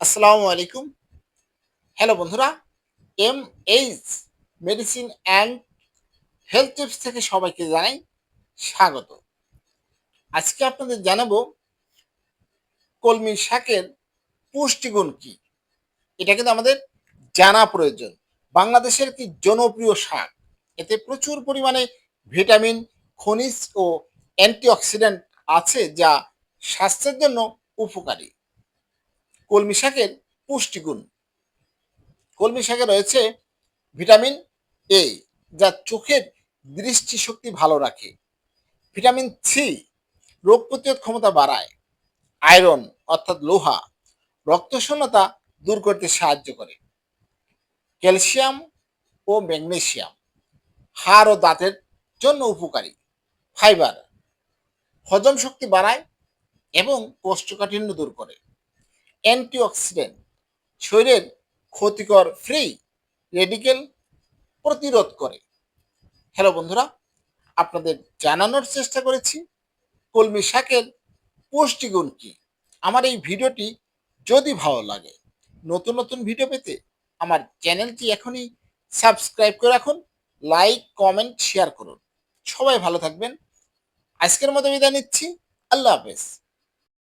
আসসালামু আলাইকুম। হ্যালো বন্ধুরা M H medicine and health tips থেকে সবাইকে জানাই স্বাগত। আজকে আপনাদের জানাব কলমি শাকের পুষ্টিগুণ কি? এটা কিন্তু আমাদের জানা প্রয়োজন। বাংলাদেশের একটি জনপ্রিয় শাক? এতে প্রচুর পরিমাণে ভিটামিন, খনিজ ও অ্যান্টিঅক্সিডেন্ট আছে যা স্বাস্থ্যের জন্য উপকারী। কলমি শাকের পুষ্টিগুণ। কলমি শাকে রয়েছে ভিটামিন এ যা চোখের দৃষ্টিশক্তি ভালো রাখে। ভিটামিন সি রোগ প্রতিরোধ ক্ষমতা বাড়ায়। আয়রন, অর্থাৎ লোহা, রক্তশূন্যতা দূর করতে সাহায্য করে। ক্যালসিয়াম ও ম্যাগনেসিয়াম, হাড় ও দাঁতের জন্য উপকারী। ফাইবার, হজম শক্তি বাড়ায় এবং কোষ্ঠকাঠিন্য দূর করে। অ্যান্টিঅক্সিডেন্ট। শরীরের ক্ষতিকর ফ্রি রেডিকেল প্রতিরোধ করে। হ্যালো বন্ধুরা, আপনাদের জানানোর চেষ্টা করেছি, কলমি শাকের পুষ্টিগুণ কি? আমার এই ভিডিওটি যদি ভালো লাগে, নতুন নতুন ভিডিও পেতে আমার চ্যানেলটি এখনই সাবস্ক্রাইব করে রাখুন, লাইক, কমেন্ট, শেয়ার করুন। সবাই ভালো থাকবেন। আজকের মতো বিদায় নিচ্ছি। আল্লাহ হাফেজ।